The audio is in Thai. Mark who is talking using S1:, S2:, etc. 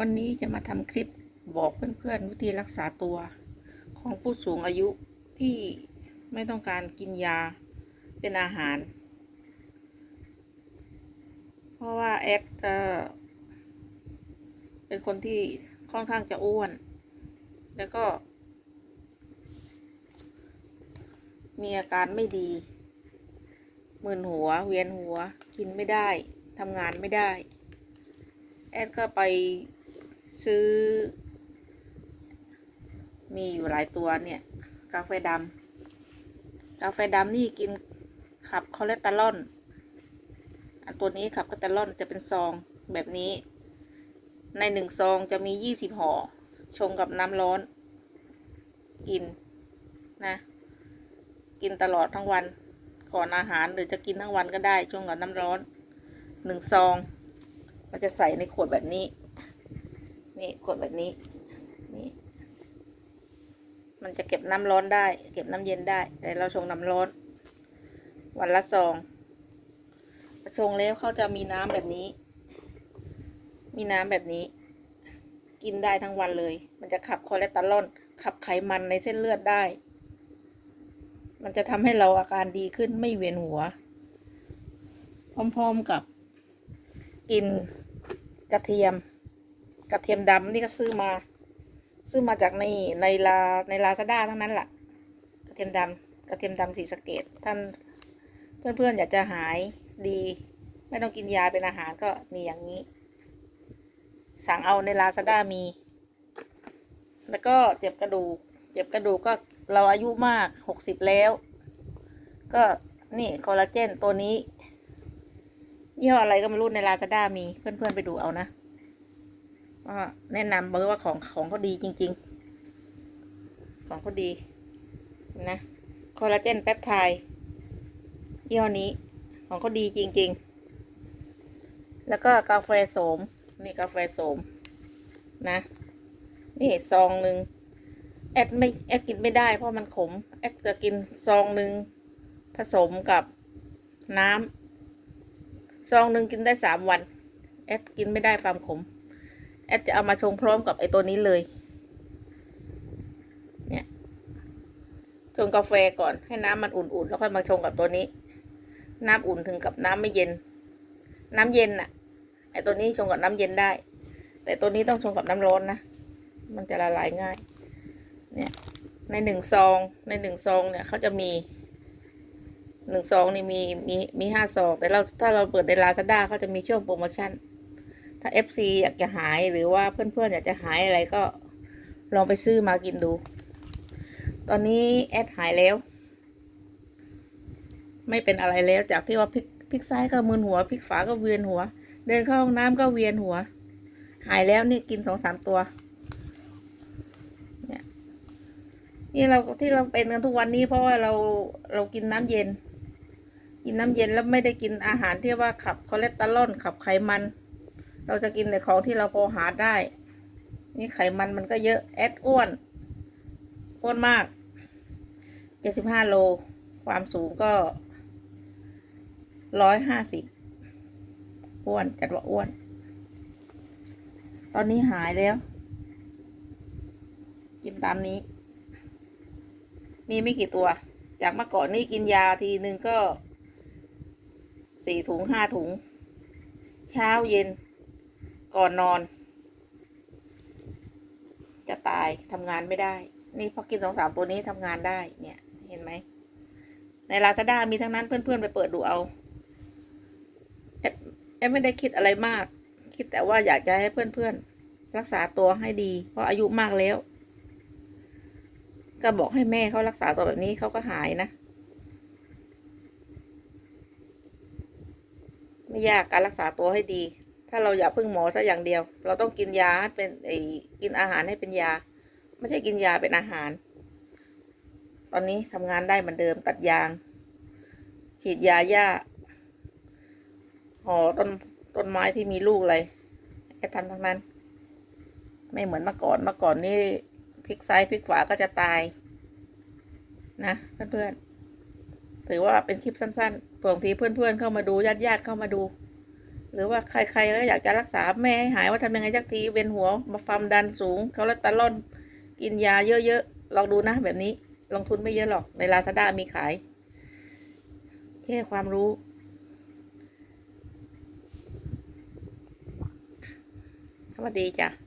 S1: วันนี้จะมาทำคลิปบอกเพื่อนๆวิธีรักษาตัว ของผู้สูงอายุที่ไม่ต้องการกินยาเป็นอาหาร เพราะว่าแอดจะเป็นคนที่ค่อนข้างจะอ้วน แล้วก็ มีอาการไม่ดีมึนหัวเวียนหัวกินไม่ได้ทำงานไม่ได้ แอดก็ไป ซื้อ มีอยู่หลายตัวเนี่ย กาแฟดำกาแฟดำนี่กินขับคอเลสเตอรอลอันตัวนี้ขับคอเลสเตอรอลจะเป็นซองแบบนี้ ในหนึ่งซองจะมียี่สิบห่อ ชงกับน้ำร้อน กินนะ กินตลอดทั้งวันก่อนอาหารหรือจะกินทั้งวันก็ได้ชงกับน้ำร้อนหนึ่งซอง มันจะใส่ในขวดแบบนี้ นี่ขวดแบบนี้ นี่ มันจะเก็บน้ำร้อนได้ เก็บน้ำเย็นได้ แต่เราชงน้ำร้อน วันละซองชงแล้วเขาจะมีน้ำแบบนี้ มีน้ำแบบนี้ กินได้ทั้งวันเลย มันจะขับคอเลสเตอรอลขับไขมันในเส้นเลือดได้ มันจะทำให้เราอาการดีขึ้นไม่เวียนหัว พร้อมๆกับกินกระเทียม กระเทียมดำนี่ก็ซื้อมา ซื้อมาจากในในลาในลาซาด้าทั้งนั้นแหละกระเทียมดำกระเทียมดำสีสเกตท่านเพื่อนๆอยากจะหายดี ไม่ต้องกินยาเป็นอาหารก็นี่อย่างนี้ สั่งเอาในลาซาด้ามี แล้วก็เจ็บกระดูก เจ็บกระดูกก็เราอายุมากหกสิบแล้ว ก็นี่คอลลาเจนตัวนี้ยี่ห้ออะไรก็ไม่รู้ในลาซาด้ามีเพื่อนๆไปดูเอานะ ก็แนะนำเบอร์ว่าของของเขาดีจริง ๆ ของเขาดีนะคอลลาเจนแปปไทด์ยี่ห้อนี้ของเขาดีจริง ๆ แล้วก็กาแฟโสมนี่กาแฟโสมนะ นี่ซองหนึ่งแอดไม่แอดกินไม่ได้เพราะมันขมแอดจะกินซองหนึ่งผสมกับน้ำซองหนึ่งกินได้สามวัน แอดกินไม่ได้ความขม แอดจะเอามาชงพร้อมกับไอตัวนี้เลย เนี่ยชงกาแฟก่อนให้น้ำมันอุ่นๆแล้วค่อยมาชงกับตัวนี้ น้ำอุ่นถึงกับน้ำไม่เย็น น้ำเย็นน่ะไอตัวนี้ชงกับน้ำเย็นได้ แต่ตัวนี้ต้องชงกับน้ำร้อนนะ มันจะละลายง่าย เนี่ย ในหนึ่งซอง ในหนึ่งซองเนี่ยเขาจะมีหนึ่งซองนี่มีมีมีห้าซอง แต่เราถ้าเราเปิดในลาซาด้าเขาจะมีช่วงโปรโมชั่น ถ้า FC อยากจะหายหรือว่าเพื่อนๆอยากจะหายอะไรก็ลองไปซื้อมากินดู ตอนนี้แอดหายแล้ว ไม่เป็นอะไรแล้วจากที่ว่าพลิกพลิกซ้ายก็มึนหัวพลิกฝาก็เวียนหัว เดินเข้าห้องน้ำก็เวียนหัว หายแล้วนี่กินสองสามตัวนี่เราที่เราเป็นกันทุกวันนี้ เพราะว่าเราเรากินน้ำเย็น กินน้ำเย็นแล้วไม่ได้กินอาหารที่ว่าขับคอเลสเตอรอลขับไขมัน เราจะกินแต่ของที่เราพอหาได้ นี่ไขมันมันก็เยอะ แอดอ้วน อ้วนมาก เจ็ดสิบห้าโล ความสูงก็ร้อยห้าสิบอ้วน จัดว่าอ้วน ตอนนี้หายแล้ว กินตามนี้ มีไม่กี่ตัว จากเมื่อก่อนนี่กินยาทีนึงก็สี่ถุงห้าถุง เช้าเย็น ก่อนนอน จะตายทำงานไม่ได้ นี่พอกินสองสามตัวนี้ทำงานได้เนี่ย เห็นไหม ในลาซาด้ามีทั้งนั้นเพื่อนๆไปเปิดดูเอาเอ็ดเอ็ดไม่ได้คิดอะไรมาก คิดแต่ว่าอยากจะให้เพื่อนๆ รักษาตัวให้ดี เพราะอายุมากแล้ว ก็บอกให้แม่เขารักษาตัวแบบนี้เขาก็หายนะ ไม่ยากการรักษาตัวให้ดี ถ้าเราอย่าพึ่งหมอซะอย่างเดียว เราต้องกินยาให้เป็นไอ้กินอาหารให้เป็นยา ไม่ใช่กินยาเป็นอาหาร ตอนนี้ทำงานได้เหมือนเดิมตัดยาง ฉีดยาหญ้าห่อต้นต้นไม้ที่มีลูกอะไรแค่ทำทั้งนั้น ไม่เหมือนเมื่อก่อนเมื่อก่อนนี่พลิกซ้ายพลิกขวาก็จะตาย นะเพื่อนๆถือว่าเป็นคลิปสั้นๆเผื่อบางทีเพื่อนๆเข้ามาดูญาติๆเข้ามาดู หรือว่าใครๆก็อยากจะรักษาแม่ให้หายว่าทำยังไงสักทีเวียนหัวมาความดันสูงคอเลสเตอรอลกินยาเยอะๆลองดูนะแบบนี้ลงทุนไม่เยอะหรอกในลาซาด้ามีขายแค่ความรู้ สวัสดีจ้ะ